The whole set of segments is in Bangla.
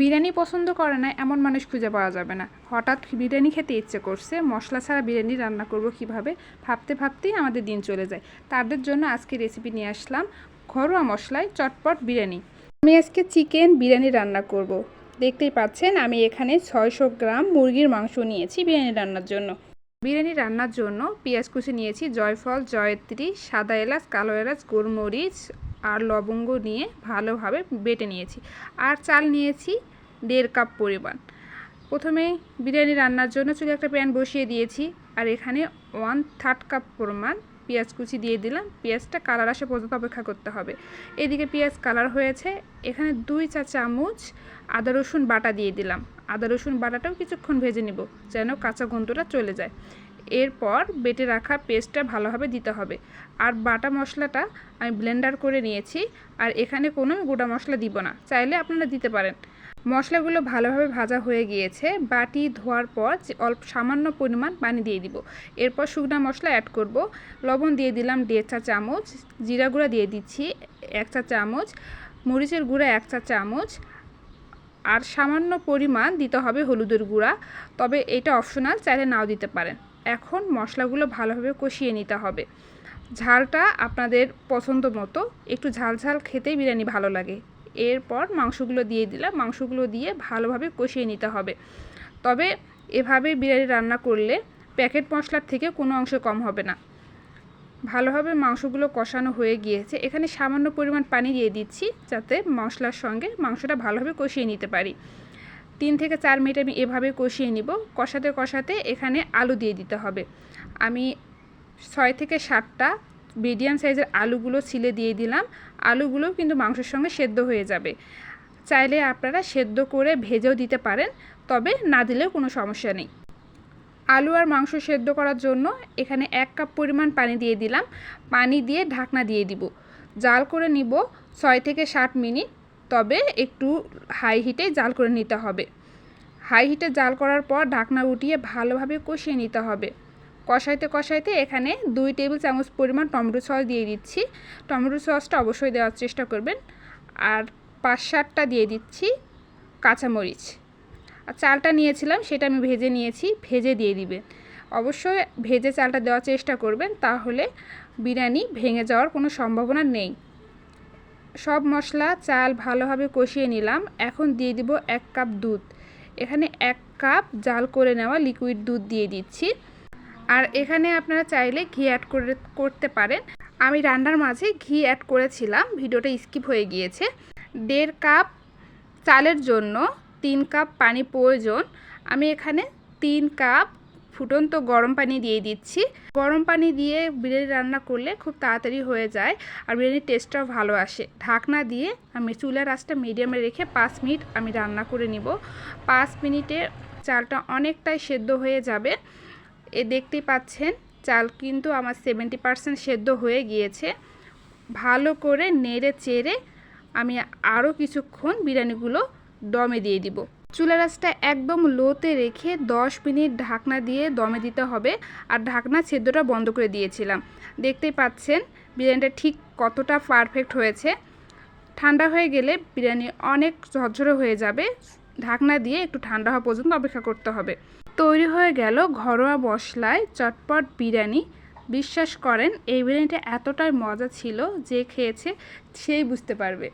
বিরিয়ানি পছন্দ করে না, এমন মানুষ খুঁজে পাওয়া যাবে না। হঠাৎ বিরিয়ানি খেতে ইচ্ছে করছে, মশলা ছাড়া বিরিয়ানি রান্না করব কীভাবে? ভাবতে ভাবতেই আমাদের দিন চলে যায়। তাদের জন্য আজকে রেসিপি নিয়ে আসলাম ঘরোয়া মশলায় চটপট বিরিয়ানি। আমি আজকে চিকেন বিরিয়ানি রান্না করব। দেখতেই পাচ্ছেন আমি এখানে ছয়শো গ্রাম মুরগির মাংস নিয়েছি বিরিয়ানি রান্নার জন্য। বিরিয়ানি রান্নার জন্য পেঁয়াজ কুচি নিয়েছি, জয়ফল, জয়ত্রী, সাদা এলাচ, কালো এলাচ, গোলমরিচ আর লবঙ্গ নিয়ে ভালোভাবে বেটে নিয়েছি। আর চাল নিয়েছি দেড় কাপ পরিমাণ। প্রথমে বিরিয়ানি রান্নার জন্য চুলে একটা প্যান বসিয়ে দিয়েছি। আর এখানে ওয়ান থার্ড কাপ পরিমাণ পেঁয়াজ কুচি দিয়ে দিলাম। পেঁয়াজটা কালার আসা পর্যন্ত অপেক্ষা করতে হবে। এদিকে পেঁয়াজ কালার হয়েছে। এখানে দুই চা চামচ আদা রসুন বাটা দিয়ে দিলাম। আদা রসুন বাটাটাও কিছুক্ষণ ভেজে নিব যেন কাঁচা গন্ধটা চলে যায়। এরপর বেটে রাখা পেস্টটা ভালোভাবে দিতে হবে। আর বাটা মশলাটা আমি ব্লেন্ডার করে নিয়েছি। আর এখানে কোনো গোটা মশলা দিব না। চাইলে আপনারা দিতে পারেন। মশলাগুলো ভালোভাবে ভাজা হয়ে গিয়েছে। বাটি ধোয়ার পর যে অল্প সামান্য পরিমাণ পানি দিয়ে দিব। এরপর শুকনো মশলা অ্যাড করব। লবণ দিয়ে দিলাম দেড় চা চামচ। জিরা গুঁড়া দিয়ে দিচ্ছি এক চা চামচ। মরিচের গুঁড়া এক চা চামচ। আর সামান্য পরিমাণ দিতে হবে হলুদের গুঁড়া। তবে এটা অপশনাল, চাইলে নাও দিতে পারেন। এখন মশলাগুলো ভালোভাবে কষিয়ে নিতে হবে। ঝালটা আপনাদের পছন্দ মতো একটু ঝাল ঝাল খেতেই বিরিয়ানি ভালো লাগে। এরপর মাংসগুলো দিয়ে দিলাম। মাংসগুলো দিয়ে ভালোভাবে কষিয়ে নিতে হবে। তবে এভাবে বিরিয়ানি রান্না করলে প্যাকেট মশলার থেকে কোনো অংশ কম হবে না। ভালোভাবে মাংসগুলো কষানো হয়ে গিয়েছে। এখানে সামান্য পরিমাণ পানি দিয়ে দিচ্ছি যাতে মশলার সঙ্গে মাংসটা ভালোভাবে কষিয়ে নিতে পারি। তিন থেকে চার মিনিট আমি এভাবে কষিয়ে নিব। কষাতে কষাতে এখানে আলু দিয়ে দিতে হবে। আমি ছয় থেকে সাতটা মিডিয়াম সাইজের আলুগুলো ছিলে দিয়ে দিলাম। আলুগুলো কিন্তু মাংসের সঙ্গে সেদ্ধ হয়ে যাবে। চাইলে আপনারা সেদ্ধ করে ভেজেও দিতে পারেন, তবে না দিলেও কোনো সমস্যা নেই। আলু আর মাংস সেদ্ধ করার জন্য এখানে এক কাপ পরিমাণ পানি দিয়ে দিলাম। পানি দিয়ে ঢাকনা দিয়ে দিব। জাল করে নিব ছয় থেকে ষাট মিনিট, তবে একটু হাই হিটে জাল করে নিতে হবে। হাই হিটে জাল করার পর ঢাকনা উঠিয়ে ভালোভাবে কষিয়ে নিতে হবে। কষাইতে কষাইতে এখানে দুই টেবিল চামচ পরিমাণ টমেটো সস দিয়ে দিচ্ছি। টমেটো সসটা অবশ্যই দেওয়ার চেষ্টা করবেন। আর পাঁচ সাতটা দিয়ে দিচ্ছি কাঁচামরিচ। আর চালটা নিয়েছিলাম, সেটা আমি ভেজে নিয়েছি, ভেজে দিয়ে দিবেন অবশ্যই ভেজে চালটা দেওয়ার চেষ্টা করবেন, তাহলে বিরিয়ানি ভেঙে যাওয়ার কোনো সম্ভাবনা নেই। সব মশলা, চাল ভালোভাবে কষিয়ে নিলাম। এখন দিয়ে দিব এক কাপ দুধ। এখানে এক কাপ জাল করে নেওয়া লিকুইড দুধ দিয়ে দিচ্ছি। আর এখানে আপনারা চাইলে ঘি অ্যাড করে, করতে পারেন। আমি রান্নার মাঝে ঘি অ্যাড করেছিলাম, ভিডিওটা স্কিপ হয়ে গিয়েছে। দেড় কাপ চালের জন্য তিন কাপ পানি প্রয়োজন। আমি এখানে তিন কাপ ফুটন্ত গরম পানি দিয়ে দিচ্ছি। গরম পানি দিয়ে বিরিয়ানি রান্না করলে খুব তাড়াতাড়ি হয়ে যায় আর বিরিয়ানির টেস্টটাও ভালো আসে। ঢাকনা দিয়ে আমি চুলার আঁচটা মিডিয়ামে রেখে পাঁচ মিনিট আমি রান্না করে নিব। পাঁচ মিনিটে চালটা অনেকটাই সেদ্ধ হয়ে যাবে। এ দেখতেই পাচ্ছেন, চাল কিন্তু আমার সেভেন্টি পারসেন্ট সেদ্ধ হয়ে গিয়েছে। ভালো করে নেড়ে চেড়ে আমি আরও কিছুক্ষণ বিরিয়ানিগুলো দমে দিয়ে দিব। চুলা রাসটা একদম লোতে রেখে 10 মিনিট ঢাকনা দিয়ে দমে দিতে হবে আর ঢাকনা ছেদ্রটা বন্ধ করে দিয়েছিলাম। দেখতেই পাচ্ছেন, বিরিয়ানিটা ঠিক কতটা পারফেক্ট হয়েছে। ঠান্ডা হয়ে গেলে বিরিয়ানি অনেক ঝরঝরে হয়ে যাবে। ঢাকনা দিয়ে একটু ঠান্ডা হওয়া পর্যন্ত অপেক্ষা করতে হবে। তৈরি হয়ে গেল ঘরোয়া মশলায় চটপট বিরিয়ানি। বিশ্বাস করেন, এই বিরিয়ানিটা এতটাই মজা ছিল যে খেয়েছে, সেই বুঝতে পারবে।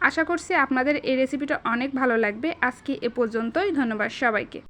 আশা করছি আপনাদের এই রেসিপিটা অনেক ভালো লাগবে। আজকে এ পর্যন্তই ধন্যবাদ সবাইকে।